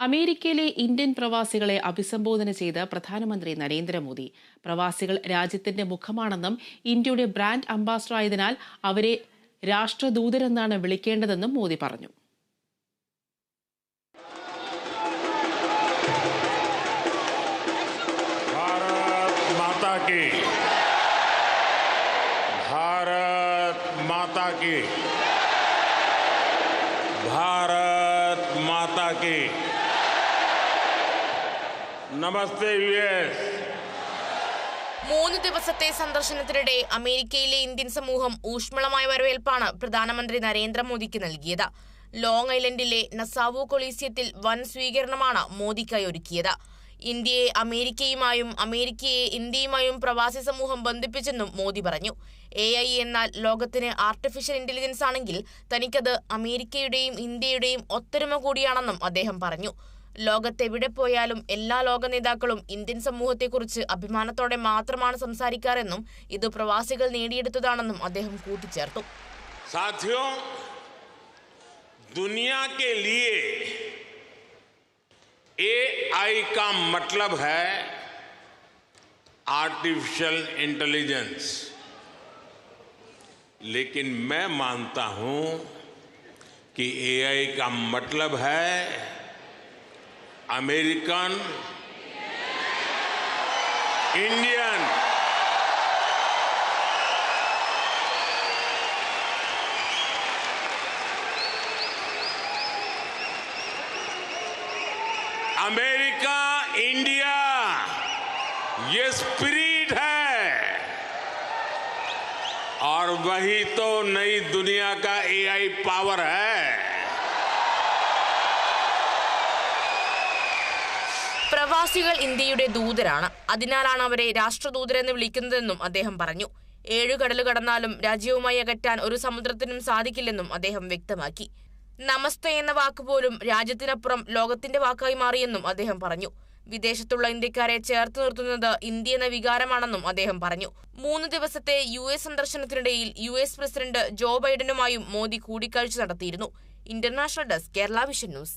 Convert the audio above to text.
അമേരിക്കയിലെ ഇന്ത്യൻ പ്രവാസികളെ അഭിസംബോധന ചെയ്ത് പ്രധാനമന്ത്രി നരേന്ദ്രമോദി. പ്രവാസികൾ രാജ്യത്തിന്റെ മുഖമാണെന്നും ഇന്ത്യയുടെ ബ്രാൻഡ് അംബാസഡറായതിനാൽ അവരെ രാഷ്ട്രദൂതരെന്നാണ് വിളിക്കേണ്ടതെന്നും മോദി പറഞ്ഞു. ഭാരത് മാതാ നമസ്തേ മൂന്ന് ദിവസത്തെ സന്ദർശനത്തിനിടെ അമേരിക്കയിലെ ഇന്ത്യൻ സമൂഹം ഊഷ്മളമായ വരവേൽപ്പാണ് പ്രധാനമന്ത്രി നരേന്ദ്രമോദിക്ക് നൽകിയത്. ലോങ് ഐലൻഡിലെ നസാവോ കൊളീസിയത്തിൽ വൻ സ്വീകരണമാണ് മോദിക്കായി ഒരുക്കിയത്. ഇന്ത്യയെ അമേരിക്കയുമായും അമേരിക്കയെ ഇന്ത്യയുമായും പ്രവാസി സമൂഹം ബന്ധിപ്പിച്ചെന്നും മോദി പറഞ്ഞു. എ ഐ എന്നാൽ ലോകത്തിന് ആർട്ടിഫിഷ്യൽ ഇന്റലിജൻസ് ആണെങ്കിൽ തനിക്കത് അമേരിക്കയുടെയും ഇന്ത്യയുടെയും ഒത്തൊരുമ കൂടിയാണെന്നും അദ്ദേഹം പറഞ്ഞു. ലോകത്തെവിടെ പോയാലും എല്ലാ ലോക നേതാക്കളും ഇന്ത്യൻ സമൂഹത്തെക്കുറിച്ച് അഭിമാനത്തോടെ മാത്രമാണ് സംസാരിക്കാറെന്നും ഇത് പ്രവാസികൾ നേടിയെടുത്തതാണെന്നും അദ്ദേഹം കൂട്ടിച്ചേർത്തു साथियों दुनिया के लिए एआई का मतलब है आर्टिफिशियल इंटेलिजेंस लेकिन मैं मानता हूं कि एआई का मतलब है अमेरिकन इंडियन अमेरिका इंडिया ये स्पिरिट है। और वही तो नई दुनिया का एआई पावर है। പ്രവാസികൾ ഇന്ത്യയുടെ ദൂതരാണ്. അതിനാലാണ് അവരെ രാഷ്ട്രദൂതരെന്ന് വിളിക്കുന്നതെന്നും അദ്ദേഹം പറഞ്ഞു. ഏഴു കടൽ കടന്നാലും രാജ്യവുമായി അകറ്റാൻ ഒരു സമുദ്രത്തിനും സാധിക്കില്ലെന്നും അദ്ദേഹം വ്യക്തമാക്കി. നമസ്തേ എന്ന വാക്ക് പോലും രാജ്യത്തിനപ്പുറം ലോകത്തിന്റെ വാക്കായി മാറിയെന്നും അദ്ദേഹം പറഞ്ഞു. വിദേശത്തുള്ള ഇന്ത്യക്കാരെ ചേർത്ത് നിർത്തുന്നത് ഇന്ത്യ എന്ന വികാരമാണെന്നും അദ്ദേഹം പറഞ്ഞു. മൂന്ന് ദിവസത്തെ യു എസ് സന്ദർശനത്തിനിടയിൽ യു എസ് പ്രസിഡന്റ് ജോ ബൈഡനുമായും മോദി കൂടിക്കാഴ്ച നടത്തിയിരുന്നു. International desk Kerala vision news.